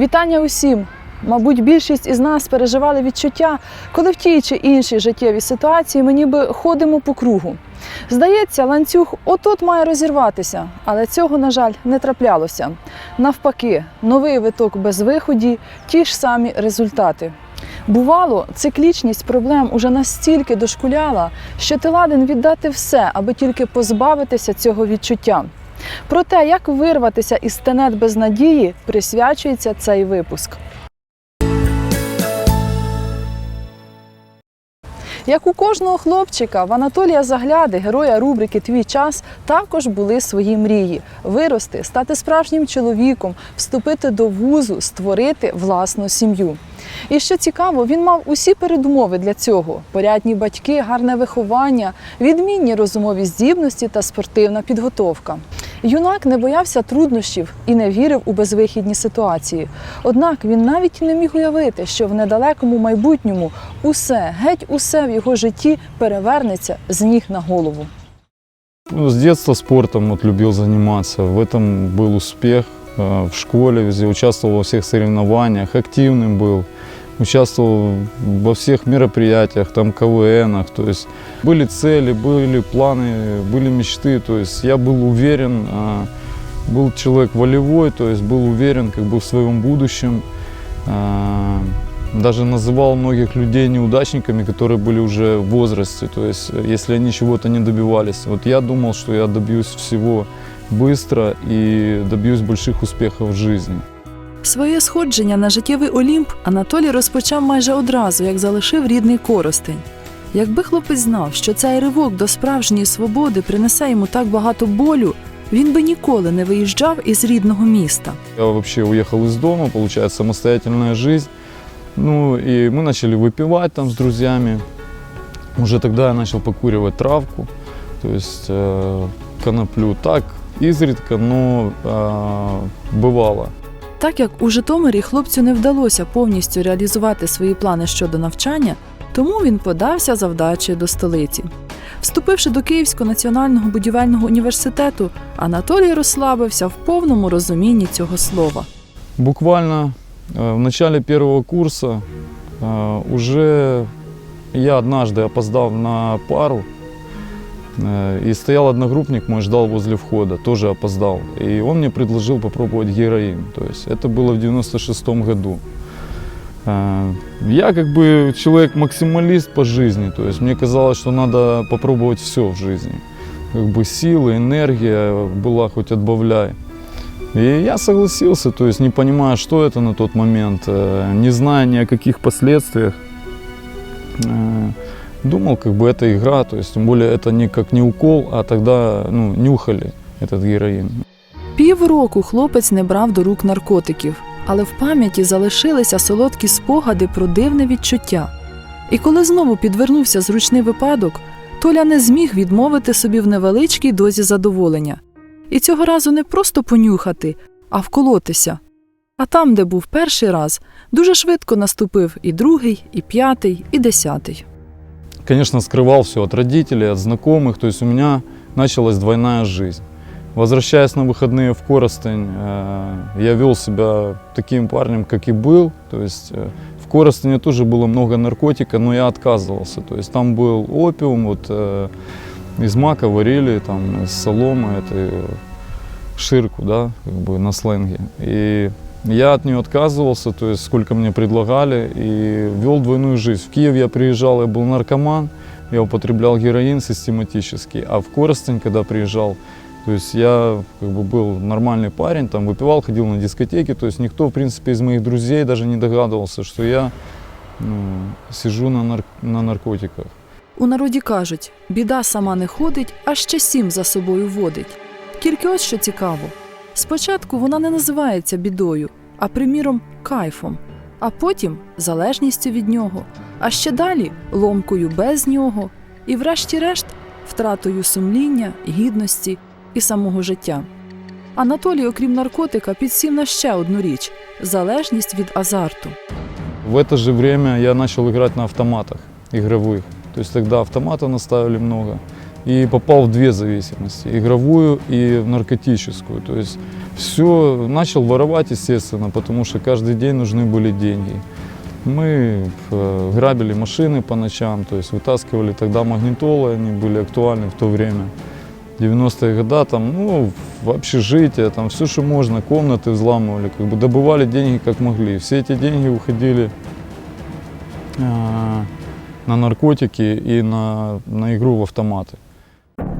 Вітання усім! Мабуть, більшість із нас переживали відчуття, коли в тій чи іншій життєвій ситуації ми ніби ходимо по кругу. Здається, ланцюг от-от має розірватися, але цього, на жаль, не траплялося. Навпаки, новий виток без виході, ті ж самі результати. Бувало, циклічність проблем уже настільки дошкуляла, що ти ладен віддати все, аби тільки позбавитися цього відчуття. Про те, як вирватися із тенет без надії, присвячується цей випуск. Як у кожного хлопчика, в Анатолія Загляди, героя рубрики Твій час, також були свої мрії: вирости, стати справжнім чоловіком, вступити до вузу, створити власну сім'ю. І що цікаво, він мав усі передумови для цього: порядні батьки, гарне виховання, відмінні розумові здібності та спортивна підготовка. Юнак не боявся труднощів і не вірив у безвихідні ситуації. Однак він навіть не міг уявити, що в недалекому майбутньому усе, геть усе в його житті перевернеться з ніг на голову. Ну, С детства спортом вот, любил заниматься. В этом был успех. Э, В школе везде участвовал во всех соревнованиях, активным был. Участвовал во всех мероприятиях, там КВНах. То есть были цели, были планы, были мечты. То есть я был уверен, а, был человек волевой, то есть был уверен как бы в своем будущем. А, Даже называл многих людей неудачниками, которые были уже в возрасте, то есть э, если они чего-то не добивались. Вот я думал, что я добьюсь всего быстро и добьюсь больших успехов в жизни. Своє сходження на життєвий Олімп Анатолій розпочав майже одразу, як залишив рідний Коростень. Якби хлопець знав, що цей ривок до справжньої свободи принесе йому так багато болю, він би ніколи не виїжджав із рідного міста. Я вообще уехал из дома, получается, самостоятельная жизнь. Ну и мы начали выпивать там с друзьями. Уже тогда я начал покуривать травку, то есть э, коноплю. Так, изредка, но э, бывало. Так як у Житомирі хлопцю не вдалося повністю реалізувати свої плани щодо навчання, тому він подався за вдачею до столиці. Вступивши до Київського національного будівельного університету, Анатолій розслабився в повному розумінні цього слова. Буквально э, в начале первого курса э, уже я однажды опоздал на пару, э, и стоял одногруппник мой, ждал возле входа, тоже опоздал. И он мне предложил попробовать героин. То есть это было в 96 году. Э, Я как бы человек максималист по жизни, то есть мне казалось, что надо попробовать все в жизни. Как бы силы, энергия была хоть отбавляй. И я согласился, то есть не понимая, что это на тот момент, э, не зная ни о каких последствиях. Э, Думал, как бы это игра, то есть тем более это не как не укол, а тогда ну, нюхали этот героин. Півроку хлопець не брав до рук наркотиків, але в пам'яті залишилися солодкі спогади про дивне відчуття. І коли знову підвернувся зручний випадок, Толя не зміг відмовити собі в невеличкій дозі задоволення. І цього разу не просто понюхати, а вколотися. А там, де був перший раз, дуже швидко наступив і другий, і п'ятий, і десятий. Конечно, скрывал все от родителей, от знакомых, то есть у меня началась двойная жизнь. Возвращаясь на выходные в Коростень, э, я вел себя таким парнем, как и был. То есть э, в Коростене тоже было много наркотика, но я отказывался. То есть там был опиум, вот э, из мака варили, там из соломы, это ширку, да, как бы на сленге. И я от нее отказывался, то есть сколько мне предлагали, и вел двойную жизнь. В Киев я приезжал, я был наркоман, я употреблял героин систематически, а в Коростень, когда приезжал, то есть я как бы был нормальный парень, там выпивал, ходил на дискотеки, то есть никто, в принципе, из моих друзей даже не догадывался, что я ну, сижу на, нар- на наркотиках. У народі кажуть: біда сама не ходить, а ще сім за собою водить. Тільки ось що цікаво: спочатку вона не називається бідою, а приміром, кайфом, а потім залежністю від нього, а ще далі ломкою без нього, і, врешті-решт, втратою сумління, гідності і самого життя. Анатолій, окрім наркотика, підсів на ще одну річ залежність від азарту. В это же время я начал играть на автоматах игровых. То есть тогда наставили много и попал в две зависимости, игровую и наркотическую. То есть все, начал воровать, естественно, потому что каждый день нужны были деньги. Мы э, грабили машины по ночам, то есть вытаскивали тогда магнитолы, они были актуальны в то время. 90-е годы, там, ну, в общежитие, там, все, что можно, комнаты взламывали, как бы добывали деньги как могли. Все эти деньги уходили э, на наркотики и на, на игру в автоматы.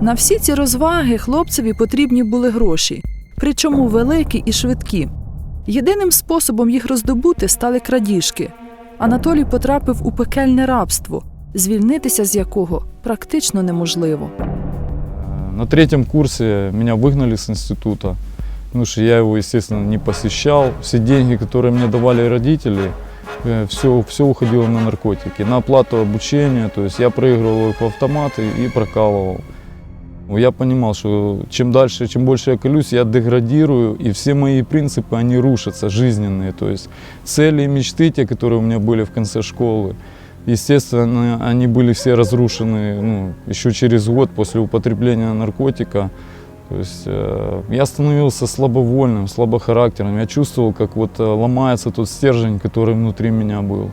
На всі ці розваги хлопцеві потрібні були гроші, причому великі і швидкі. Єдиним способом їх роздобути стали крадіжки. Анатолій потрапив у пекельне рабство, звільнитися з якого практично неможливо. Э, На третьем курсе меня выгнали с института, потому что я его, естественно, не посещал. Все деньги, которые мне давали родители, все, все уходило на наркотики, на оплату обучения. То есть я проигрывал их в автоматы и прокалывал. Я понимал, что чем дальше, чем больше я колюсь, я деградирую, и все мои принципы, они рушатся, жизненные. То есть цели и мечты, те, которые у меня были в конце школы, естественно, они были все разрушены ну, еще через год после употребления наркотика. То есть э, я становился слабовольным, слабохарактерным. Я чувствовал, как вот э, ломается тот стержень, который внутри меня был.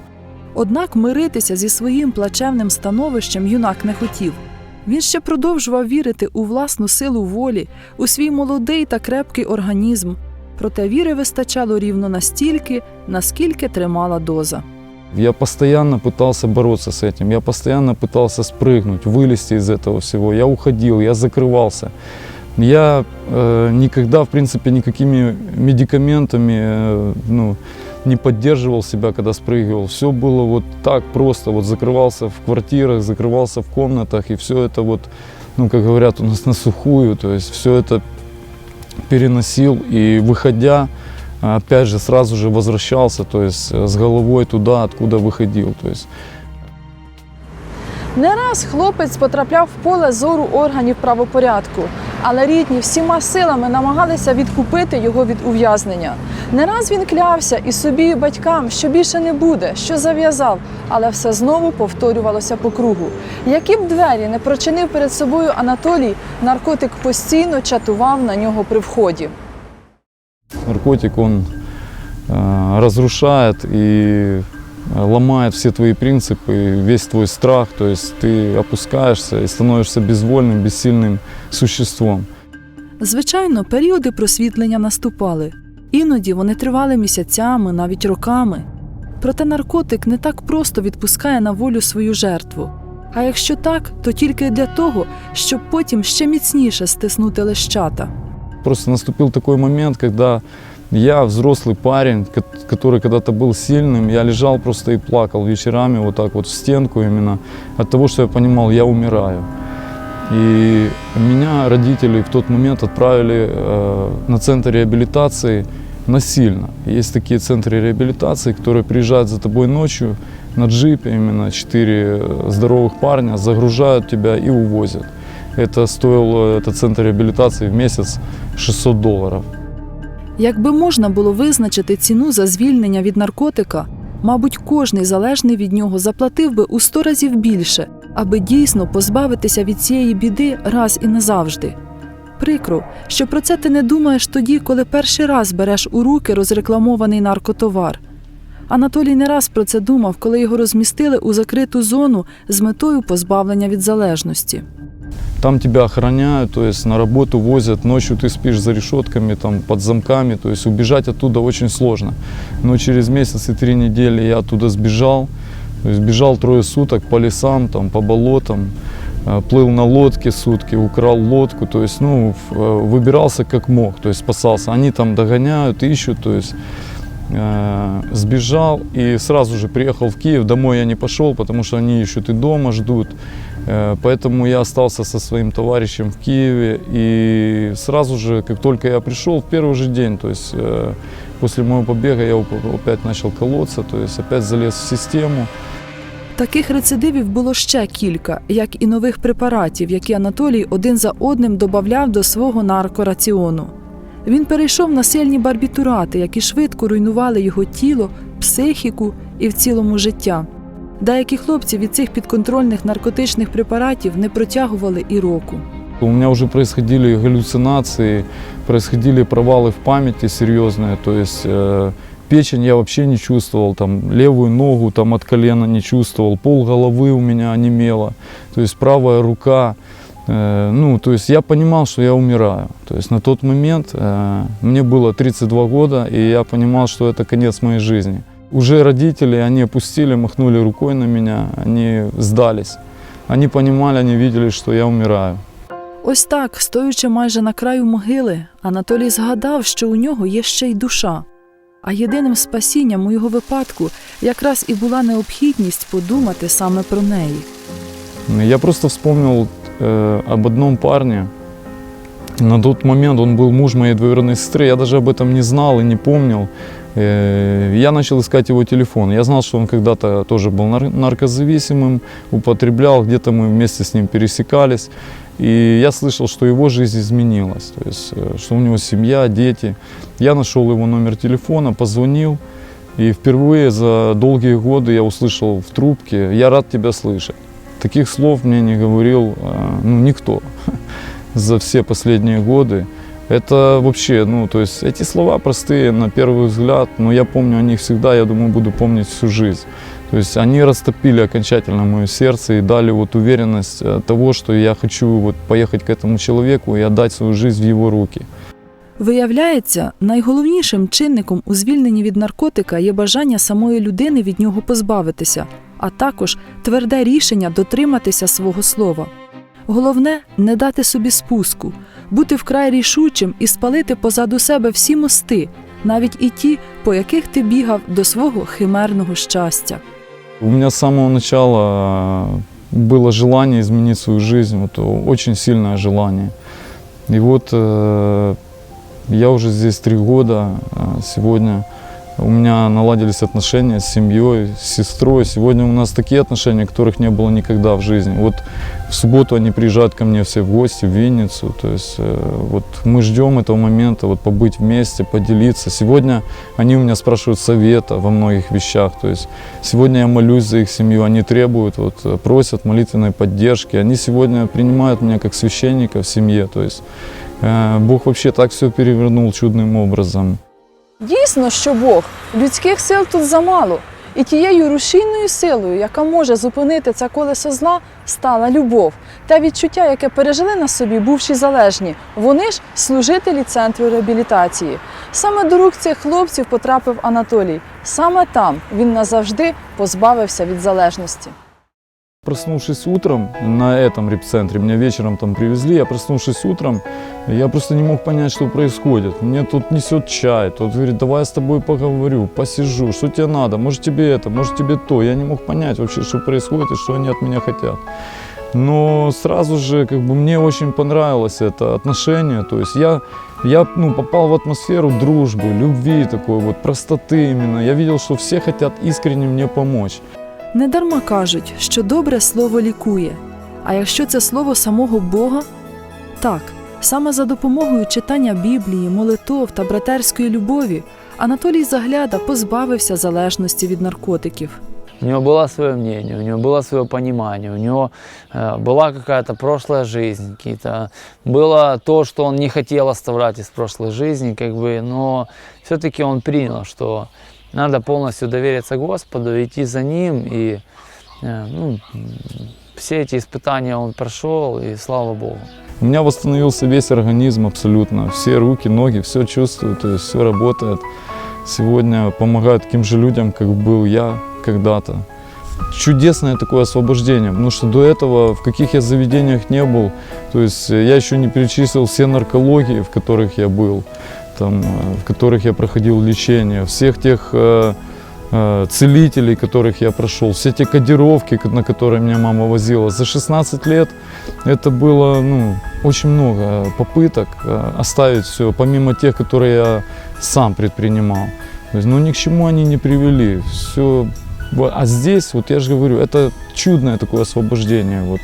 Однак миритися зі своїм плачевним становищем юнак не хотів. Він ще продовжував вірити у власну силу волі, у свій молодий та крепкий організм. Проте віри вистачало рівно настільки, наскільки тримала доза. Я постоянно пытался бороться с этим, я постоянно пытался спрыгнуть, вылезти из этого всего. Я уходил, я закрывался. Я э, никогда, в принципе, никакими медикаментами э, ну, не поддерживал себя, когда спрыгивал. Все было вот так просто. Вот закрывался в квартирах, закрывался в комнатах, и все это вот, ну, как говорят у нас, на сухую. То есть все это переносил, и выходя, опять же, сразу же возвращался, то есть э, с головой туда, откуда выходил. То есть Не раз хлопець потрапляв в поле зору органів правопорядку, але рідні всіма силами намагалися відкупити його від ув'язнення. Не раз він клявся і собі, і батькам, що більше не буде, що зав'язав, але все знову повторювалося по кругу. Які б двері не прочинив перед собою Анатолій, наркотик постійно чатував на нього при вході. наркотик, э, разрушает и э, ломает все твои принципы, весь твой страх. То есть ты опускаешься и становишься безвольным, бессильным существом. Звичайно, періоди просвітлення наступали. Іноді вони тривали місяцями, навіть роками. Проте наркотик не так просто відпускає на волю свою жертву. А якщо так, то тільки для того, щоб потім ще міцніше стиснути лещата. Просто наступил такой момент, когда я, взрослый парень, ко- который когда-то был сильным, я лежал просто и плакал вечерами вот так вот в стенку именно от того, что я понимал, я умираю. И меня родители в тот момент отправили э, на центр реабилитации насильно. Есть такие центры реабилитации, которые приезжают за тобой ночью на джипе, именно четыре э, здоровых парня, загружают тебя и увозят. Это стоило, этот центр реабилитации в месяц 600 долларов. Якби можна було визначити ціну за звільнення від наркотика, мабуть, кожний залежний від нього заплатив би у сто разів більше, аби дійсно позбавитися від цієї біди раз і назавжди. Прикро, що про це ти не думаєш тоді, коли перший раз береш у руки розрекламований наркотовар. Анатолій не раз про це думав, коли його розмістили у закриту зону з метою позбавлення від залежності. Там тебя охраняют, то есть на работу возят, ночью ты спишь за решетками, там, под замками, то есть убежать оттуда очень сложно. Но через месяц и три недели я оттуда сбежал, то есть бежал трое суток по лесам, там, по болотам, э, плыл на лодке сутки, украл лодку, то есть, ну, э, выбирался как мог, то есть спасался. Они там догоняют, ищут, то есть э, сбежал и сразу же приехал в Киев. Домой я не пошел, потому что они ищут и дома ждут. Э, Поэтому я остался со своим товарищем в Киеве. И сразу же, как только я пришел, в первый же день, то есть э, после моего побега я оп- опять начал колоться, то есть опять залез в систему. Таких рецидивів було ще кілька, як і нових препаратів, які Анатолій один за одним додавав до свого наркораціону. Він перейшов на сильні барбітурати, які швидко руйнували його тіло, психіку і в цілому життя. Деякі хлопці від цих підконтрольних наркотичних препаратів не протягували і року. У меня уже происходили галлюцинации, происходили провалы в памяти серьезные, то есть э, печень я вообще не чувствовал, там левую ногу там от колена не чувствовал, пол головы у меня онемело, то есть правая рука, э, ну, то есть я понимал, что я умираю. То есть на тот момент э, мне было 32 года, и я понимал, что это конец моей жизни. Уже родители, они опустили, махнули рукой на меня, они сдались. Они понимали, они видели, что я умираю. Ось так, стоючи майже на краю могили, Анатолій згадав, що у нього є ще й душа. А єдиним спасінням у його випадку якраз і була необхідність подумати саме про неї. Я просто вспомнил э, об одном парне. На тот момент он был муж моей двоюродной сестры. Я даже об этом не знал и не помнил. Э, я начал искать его телефон. Я знал, что он когда-то тоже был нар- наркозависимым, употреблял, где-то мы вместе с ним пересекались. И я слышал, что его жизнь изменилась, то есть, э, что у него семья, дети. Я нашел его номер телефона, позвонил. И впервые за долгие годы я услышал в трубке «Я рад тебя слышать». Таких слов мне не говорил э, ну, никто за все последние годы. Это вообще, ну, то есть эти слова простые на первый взгляд, но я помню о них всегда, я думаю, буду помнить всю жизнь. То есть они растопили окончательно мое сердце и дали вот уверенность э, того, что я хочу вот поехать к этому человеку и отдать свою жизнь в его руки. Виявляється, найголовнішим чинником у звільненні від наркотика є бажання самої людини від нього позбавитися, а також тверде рішення дотриматися свого слова. Головне не дати собі спуску, бути вкрай рішучим і спалити позаду себе всі мости, навіть і ті, по яких ти бігав до свого химерного щастя. У меня с самого начала было желание изменить свою жизнь, вот, очень сильное желание. И вот э, я уже здесь три года, э, сегодня У меня наладились отношения с семьей, с сестрой. Сегодня у нас такие отношения, которых не было никогда в жизни. Вот в субботу они приезжают ко мне все в гости в Винницу. То есть э, вот мы ждем этого момента, вот побыть вместе, поделиться. Сегодня они у меня спрашивают совета во многих вещах. То есть сегодня я молюсь за их семью, они требуют, вот, э, просят молитвенной поддержки. Они сегодня принимают меня как священника в семье. То есть э, Бог вообще так все перевернул чудным образом. Дійсно, що Бог людських сил тут замало, і тією рушійною силою, яка може зупинити це колесо зла, стала любов. Те відчуття, яке пережили на собі бувші залежні, вони ж служителі центру реабілітації. Саме до рук цих хлопців потрапив Анатолій. Саме там він назавжди позбавився від залежності. Проснувшись утром на этом репцентре, меня вечером там привезли, я проснувшись утром, я просто не мог понять, что происходит. Мне тут несет чай, тот говорит, давай я с тобой поговорю, посижу, что тебе надо, может тебе это, может тебе то. Я не мог понять вообще, что происходит и что они от меня хотят. Но сразу же как бы мне очень понравилось это отношение, то есть я, я ну, попал в атмосферу дружбы, любви такой вот, простоты именно. Я видел, что все хотят искренне мне помочь. Недарма кажуть, що добре слово лікує. А якщо це слово самого Бога, так, саме за допомогою читання Біблії, молитов та братерської любові Анатолій Загляда позбавився залежності від наркотиків. У него было свое мнение, у него было свое понимание, у него э, была какая-то прошлая жизнь, какие-то было то, что он не хотел оставлять из прошлой жизни, как бы, но все-таки он принял, что надо полностью довериться Господу, идти за Ним, и э, ну, м, все эти испытания он прошел, и слава Богу. У меня восстановился весь организм абсолютно. Все руки, ноги, все чувствую, то есть все работает. Сегодня помогаю таким же людям, как был я когда-то. Чудесное такое освобождение, потому что до этого в каких я заведениях не был, то есть я еще не перечислил все наркологии, в которых я был, там, э, в которых я проходил лечение, всех тех э, целителей, которых я прошел, все те кодировки, ко- на которые меня мама возила. За 16 лет это было ну, очень много попыток э, оставить все, помимо тех, которые я сам предпринимал. То есть, ну, ни к чему они не привели. Все. А здесь, вот я же говорю, это чудное такое освобождение. Вот.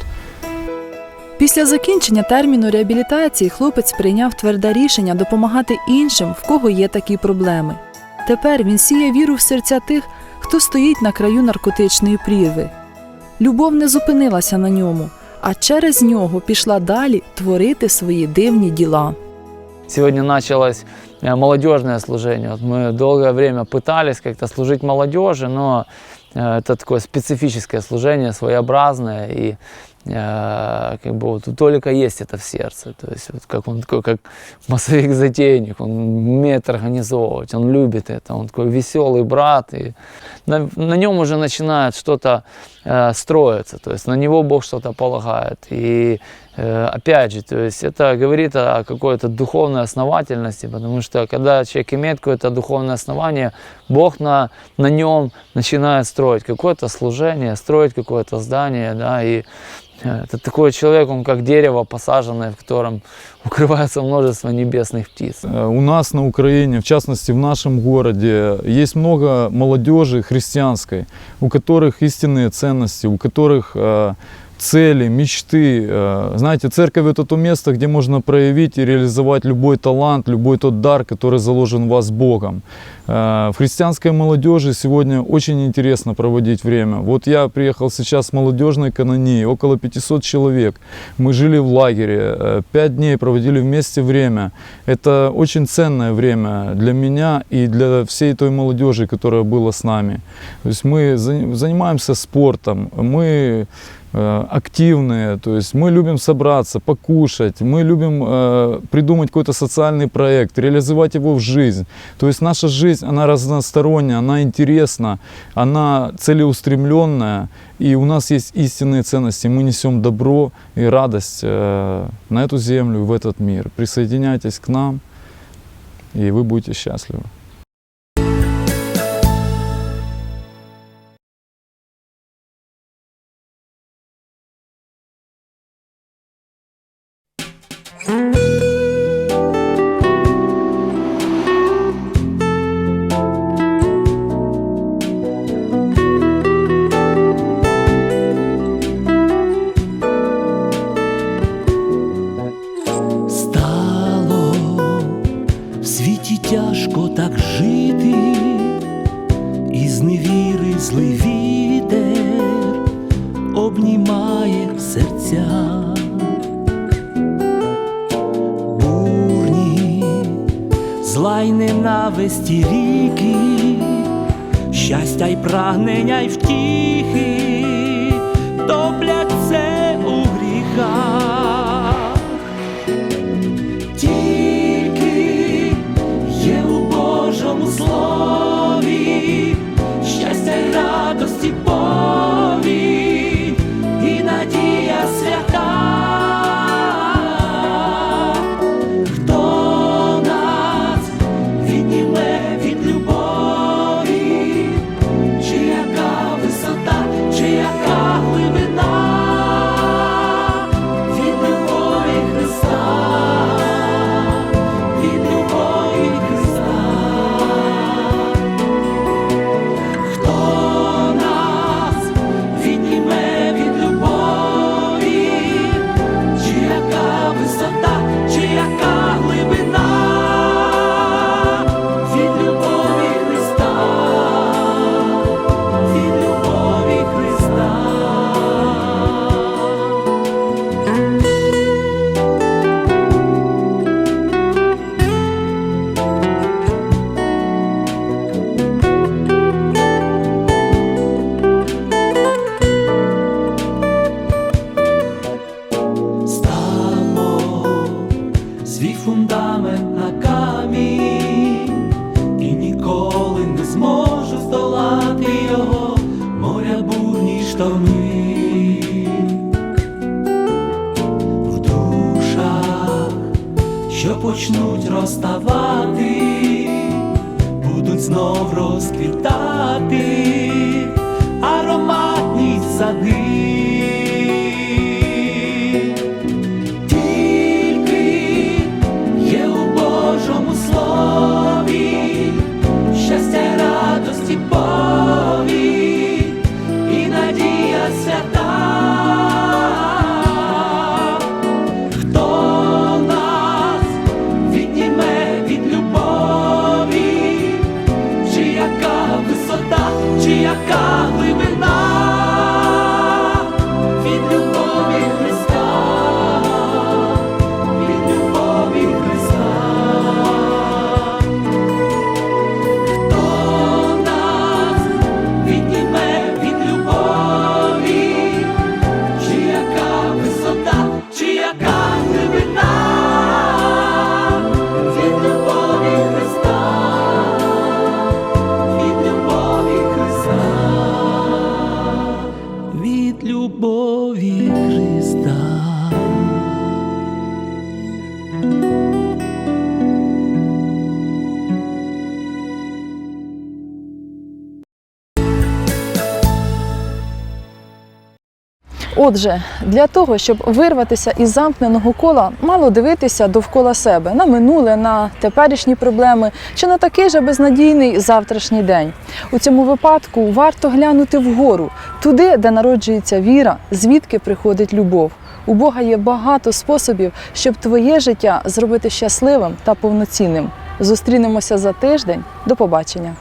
Після закінчення терміну реабілітації хлопець прийняв тверде рішення допомагати іншим, в кого є такі проблеми. Тепер він сіє віру в серця тих, хто стоїть на краю наркотичної прірви. Любов не зупинилася на ньому, а через нього пішла далі творити свої дивні діла. Сегодня началось э, молодежное служение. Вот мы долгое время пытались как-то служить молодежи, но э, это такое специфическое служение, своеобразное, и э, как бы вот у Толика есть это в сердце. То есть вот как он такой, как массовик-затейник, он умеет организовывать, он любит это, он такой веселый брат, и на, на нем уже начинает что-то э, строиться, то есть на него Бог что-то полагает. И Э, опять же, то есть это говорит о какой-то духовной основательности, потому что когда человек имеет какое-то духовное основание, Бог на, на нем начинает строить какое-то служение, строить какое-то здание, да, и это такой человек, он как дерево посаженное, в котором укрывается множество небесных птиц. Э, У нас на Украине, в частности в нашем городе, есть много молодежи христианской, у которых истинные ценности, у которых э, цели, мечты. Э, Знаете, церковь это то место, где можно проявить и реализовать любой талант, любой тот дар, который заложен в вас Богом. Э, В христианской молодежи сегодня очень интересно проводить время. Вот я приехал сейчас с молодежной канонии, около 500 человек. Мы жили в лагере, э, пять дней проводили вместе время. Это очень ценное время для меня и для всей той молодежи, которая была с нами. То есть мы за- занимаемся спортом, мы э, активные, то есть мы любим собраться, покушать, мы любим э, придумать какой-то социальный проект, реализовать его в жизнь. То есть наша жизнь, она разносторонняя, она интересна, она целеустремленная, и у нас есть истинные ценности. Мы несем добро и радость э, на эту землю, в этот мир. Присоединяйтесь к нам, и вы будете счастливы. Обнімає серця. Бурні, зла й ненависті ріки, щастя й прагнення й втіхи, топляться у гріхах. Сади. Отже, для того, щоб вирватися із замкненого кола, мало дивитися довкола себе на минуле, на теперішні проблеми чи на такий же безнадійний завтрашній день. У цьому випадку варто глянути вгору, туди, де народжується віра, звідки приходить любов. У Бога є багато способів, щоб твоє життя зробити щасливим та повноцінним. Зустрінемося за тиждень. До побачення.